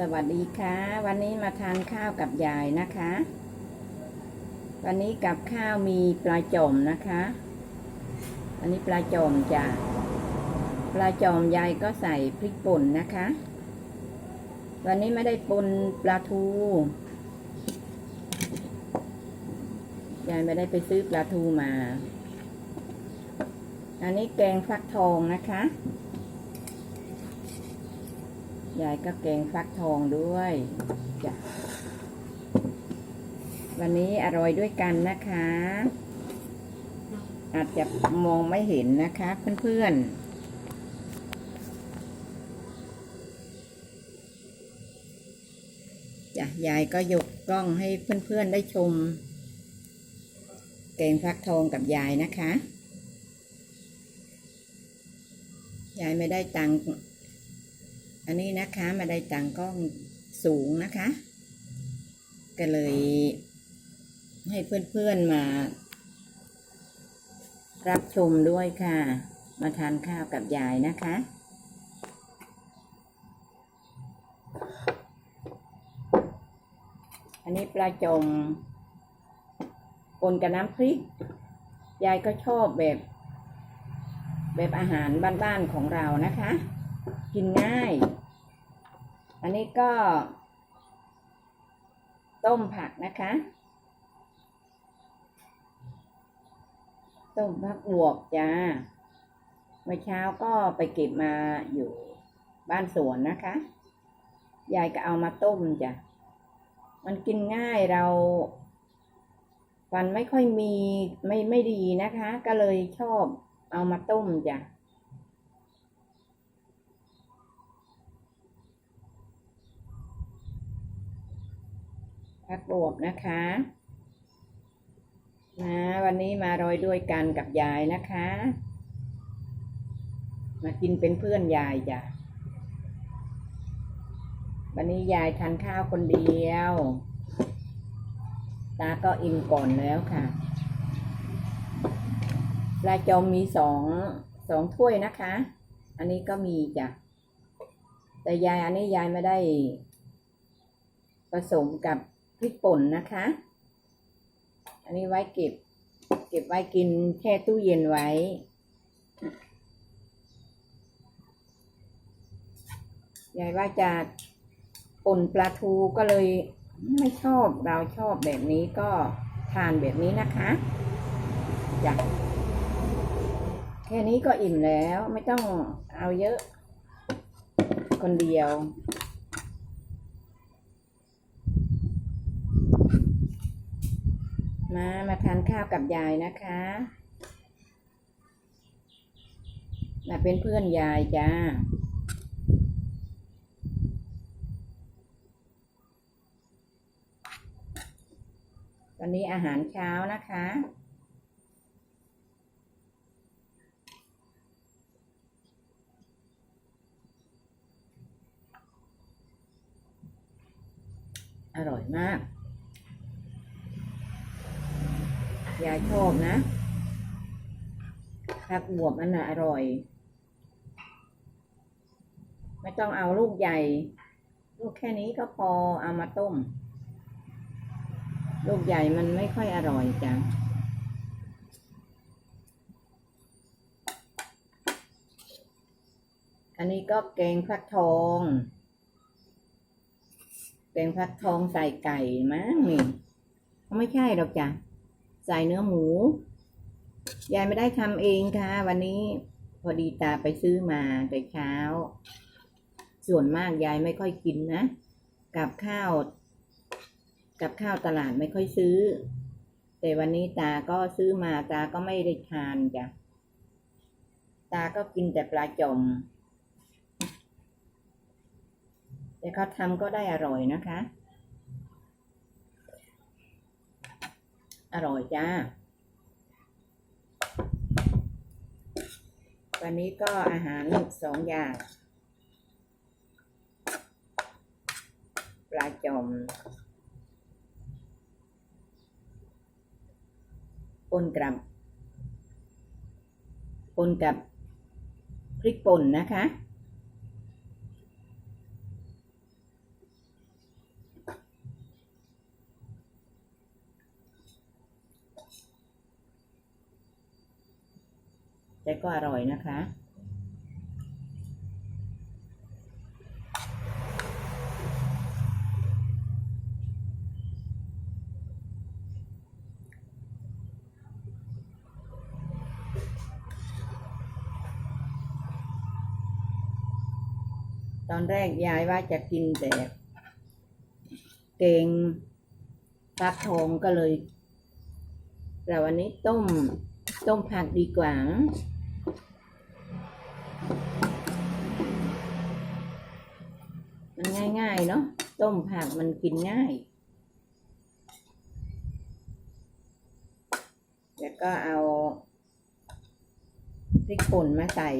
สวัสดีค่ะ วันนี้มาทานข้าวกับยายนะคะ วันนี้กับข้าวมีปลาจอมนะคะอันนี้ปลาจอมจ้ะปลาจอมยายก็ใส่พริกป่นนะคะ วันนี้ไม่ได้ปนปลาทูยายไม่ได้ไปซื้อปลาทูมา อันนี้แกงฟักทองนะคะ ยายก็แกงฟักทองด้วยจ้ะวันนี้อร่อยด้วยกันนะคะ อาจจะมองไม่เห็นนะคะเพื่อนๆจ้ะยายก็ยกกล้องให้เพื่อนๆได้ชมแกงฟักทองกับยายนะคะ ยายไม่ได้ตังค์ อันนี้นะคะมาได้ตังกล้องสูงนะคะ ก็เลยให้เพื่อนๆมา รับชมด้วยค่ะ มาทานข้าวกับยายนะคะอันนี้ปลาจงปนกับน้ำพริก ยายก็ชอบแบบ แบบอาหารบ้านๆของเรานะคะ กินง่าย อันนี้ก็ ต้มผักนะคะ ต้มผักบวบจ้า เมื่อเช้าก็ไปเก็บมาอยู่บ้านสวนนะคะ ยายก็เอามาต้มจ้ะ มันกินง่ายเราฟันไม่ค่อยมีไม่ไม่ดีนะคะ ก็เลยชอบเอามาต้มจ้ะ ผักบวบนะคะนะวันนี้มารอยด้วยกันกับยายนะคะ มากินเป็นเพื่อนยายจ้ะวันนี้ยายทานข้าวคนเดียว ตาก็อิ่มก่อนแล้วค่ะปลาจอมมีสองสองถ้วยนะคะ อันนี้ก็มีจ้ะ แต่ยายอันนี้ยายไม่ได้ผสมกับ ริกป่นนะคะ อันนี้ไว้เก็บ เก็บไว้กินแช่ตู้เย็นไว้ ยายว่าจะป่นปลาทูก็เลยไม่ชอบเราชอบแบบนี้ก็ทานแบบนี้นะคะจ้ะแค่นี้ก็อิ่มแล้วไม่ต้องเอาเยอะ คนเดียว มามาทานข้าวกับยายนะคะมาเป็นเพื่อนยายจ้าวันนี้อาหารเช้านะคะ อร่อยมาก ยายชอบนะผักบวบมันน่ะอร่อย ไม่ต้องเอาลูกใหญ่ ลูกแค่นี้ก็พอเอามาต้ม ลูกใหญ่มันไม่ค่อยอร่อยจ้ะอันนี้ก็แกงฟักทอง แกงฟักทองใส่ไก่มั้งนี่ไม่ใช่หรอกจ้ะ ใส่เนื้อหมู ยายไม่ได้ทำเองค่ะ วันนี้พอดีตาไปซื้อมาแต่เช้า ส่วนมากยายไม่ค่อยกินนะ กับข้าว กับข้าวตลาดไม่ค่อยซื้อ แต่วันนี้ตาก็ซื้อมาตาก็ไม่ได้ทานจ้ะ ตาก็กินแต่ปลาจมแต่เขาทำก็ได้อร่อยนะคะ อร่อยจ้า วันนี้ก็อาหารสองอย่าง ปลาจอมปนกับปนกับพริกป่นนะคะ แต่ก็อร่อยนะคะ ตอนแรกยายว่าจะกินแต่เกงฟักทองก็เลยแต่วันนี้ต้มต้มผักดีกว่า เนาะต้มผักมันกินง่าย แล้วก็เอาพริกป่นมาใส่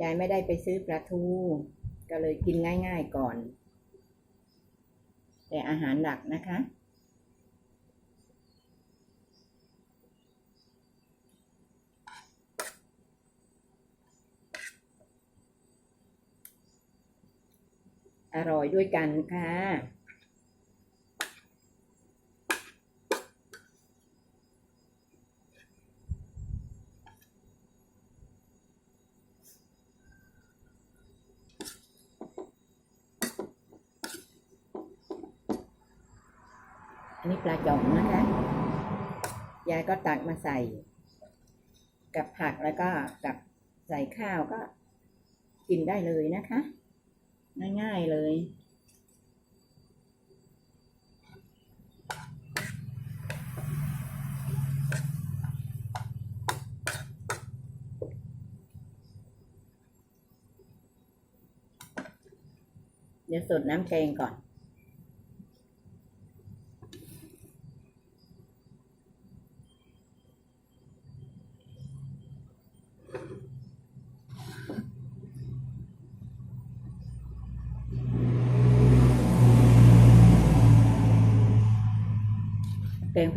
ยายไม่ได้ไปซื้อปลาทู ก็เลยกินง่ายๆก่อน แต่อาหารหลักนะคะ อร่อยด้วยกันค่ะ อันนี้ปลาจ่องนะคะ ยายก็ตักมาใส่ กับผักแล้วก็กับใส่ข้าวก็กินได้เลยนะคะ ง่าย ๆ เลย เดี๋ยวสดน้ำแกงก่อน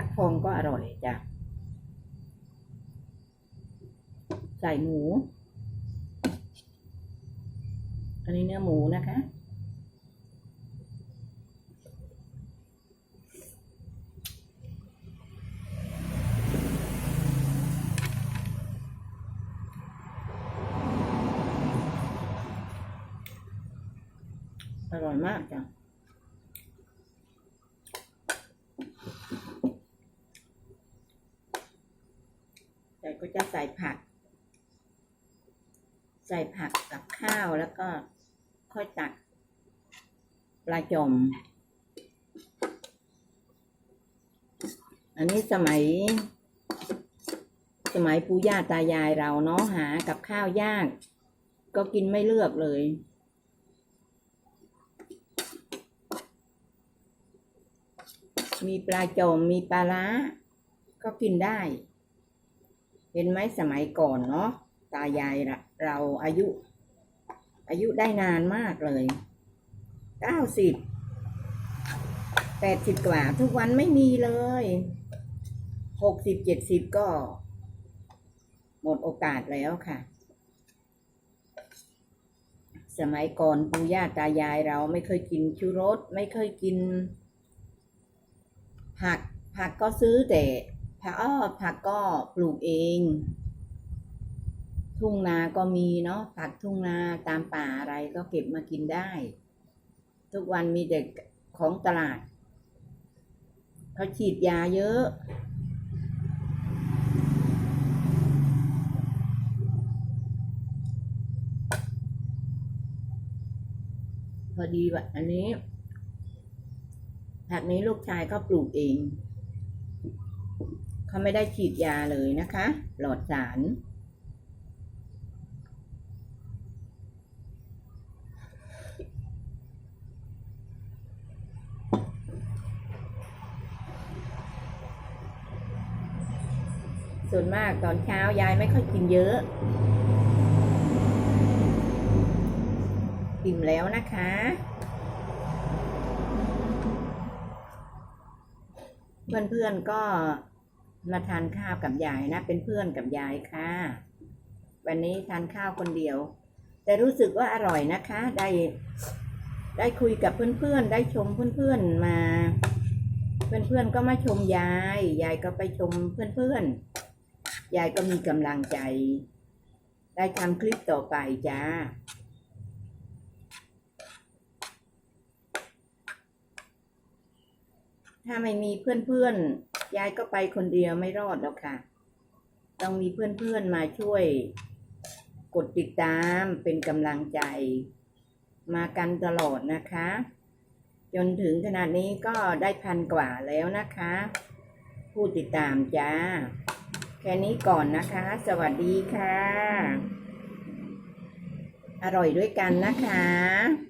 ฟักทองก็อร่อยจ้ะใส่หมู อันนี้เนื้อหมูนะคะ อร่อยมากจ้ะ ก็จะใส่ผัก ใส่ผักกับข้าวแล้วก็ค่อยตักปลาจม อันนี้สมัย สมัยปู่ย่าตายายเราเนาะหากับข้าวยาก ก็กินไม่เลือกเลยมีปลาจมมีปลาล้า ก็กินได้ ห็นไหมสมัยก่อนเนาะตายายเราเราอายุ อายุได้นานมากเลยเก้าสิบแปดสิบกว่าทุกวันไม่มีเลยหกสิบเจ็ดสิบก็ หมดโอกาสแล้วค่ะ สมัยก่อนปู่ย่าตายายเราไม่เคยกินชูรสไม่เคยกิน ผักผักก็ซื้อแต่ ผักอ้อผักก็ปลูกเอง ทุ่งนาก็มีเนาะผักทุ่งนาตามป่าอะไรก็เก็บมากินได้ ทุกวันมีเด็กของตลาดเขาฉีดยาเยอะ พอดีว่าอันนี้ผักนี้ลูกชายก็ปลูกเอง เขาไม่ได้ฉีดยาเลยนะคะ หลอดสาร ส่วนมากตอนเช้ายายไม่ค่อยกินเยอะอิ่มแล้วนะคะเพื่อนๆก็ มาทานข้าวกับยายนะ เป็นเพื่อนกับยายค่ะ วันนี้ทานข้าวคนเดียว แต่รู้สึกว่าอร่อยนะคะ ได้ได้คุยกับเพื่อนๆ ได้ชมเพื่อนๆมา เพื่อนๆก็มาชมยาย ยายก็ไปชมเพื่อนๆ ยายก็มีกำลังใจ ได้ทำคลิปต่อไปจ้า ถ้าไม่มีเพื่อนๆ ยายก็ไปคนเดียวไม่รอดหรอกค่ะ ต้องมีเพื่อนๆมาช่วย กดติดตามเป็นกำลังใจ มากันตลอดนะคะ จนถึงขนาดนี้ก็ได้พันกว่าแล้วนะคะ ผู้ติดตามจ้า แค่นี้ก่อนนะคะ สวัสดีค่ะ อร่อยด้วยกันนะคะ